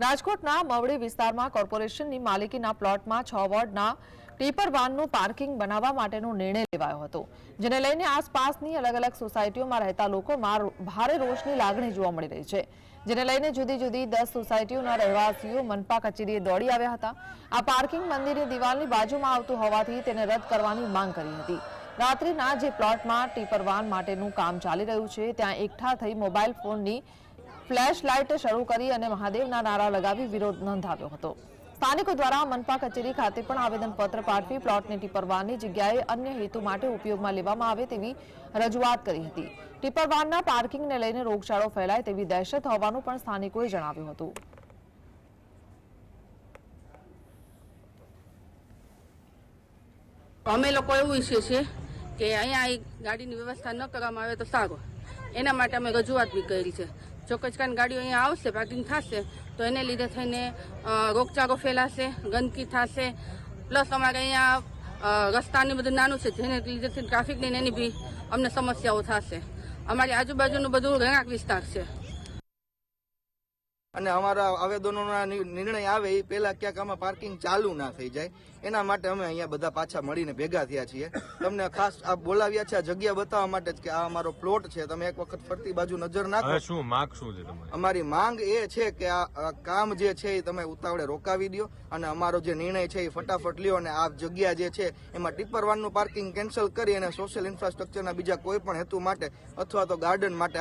રાજકોટના મવડી વિસ્તારમાં કોર્પોરેશનની માલિકીના પ્લોટમાં છ વોર્ડના ટીપર વાનનું પાર્કિંગ બનાવવા માટેનો નિર્ણય લેવાયો હતો, જેને લઈને આસપાસની અલગ અલગ સોસાયટીઓમાં રહેતા લોકોમાં ભારે રોષની લાગણી જોવા મળી રહી છે, જેને લઈને જુદી જુદી દસ સોસાયટીઓના રહેવાસીઓ મનપા કચેરીએ દોડી આવ્યા હતા. આ પાર્કિંગ મંદિરની દિવાલની બાજુમાં આવતું હોવાથી તેને રદ કરવાની માંગ કરી હતી. રાત્રિના જે પ્લોટમાં ટીપર વાન માટેનું કામ ચાલી રહ્યું છે, ત્યાં એકઠા થઈ મોબાઈલ ફોનની ફ્લેશ લાઇટ શરૂ કરી અને મહાદેવના નારા લગાવી વિરોધ નોંધાવ્યો હતો. સ્થાનિકો દ્વારા મનપા કચેરી ખાતે પણ આવેદનપત્ર પાઠવી પ્લોટને ટીપરવાનની જગ્યાએ અન્ય હેતુ માટે ઉપયોગમાં લેવામાં આવે તેવી રજૂઆત કરી હતી. ટીપરવાનના પાર્કિંગને લઈને રોગચાળો ફેલાય તેવી દહેશત હોવાનું પણ સ્થાનિકોએ જણાવ્યું હતું. અમે લોકો એવું ઈચ્છીએ છીએ કે અહીંયા ગાડીની વ્યવસ્થા ન કરવામાં આવે તો સારું. એના માટે અમે રજૂઆત બી કરી છે. જો ગાડીઓ અહીંયા આવશે પાર્કિંગ થશે, તો એને લીધે થઈને રોગચાળો ફેલાશે, ગંદકી થશે. પ્લસ અમારે અહીંયા રસ્તાની બધું નાનું છે, જેને લીધે ટ્રાફિકની એની બી અમને સમસ્યાઓ થશે. અમારી આજુબાજુનું બધું રહેણાંક વિસ્તાર છે. અને અમારા આવેદનોના નિર્ણય આવે એ પહેલા ક્યાંક આમાં પાર્કિંગ ચાલુ ના થઈ જાય. એના માટે અમે અહીંયા બધા પાછા મળીને ભેગા થયા છીએ. તમને ખાસ આ બોલાવ્યા છે આ જગ્યા બતાવવા માટે જ કે આ અમારો પ્લોટ છે. તમે એક વખત ફરતી બાજુ નજર નાખો. શું માગ શું છે અમારી માંગ એ છે કે આ કામ જે છે એ તમે ઉતાવળે રોકાવી દો અને અમારો જે નિર્ણય છે એ ફટાફટ લ્યો અને આ જગ્યા જે છે એમાં ટીપર વાનનું પાર્કિંગ કેન્સલ કરી અને સોશિયલ ઇન્ફ્રાસ્ટ્રક્ચરના બીજા કોઈ પણ હેતુ માટે અથવા તો ગાર્ડન માટે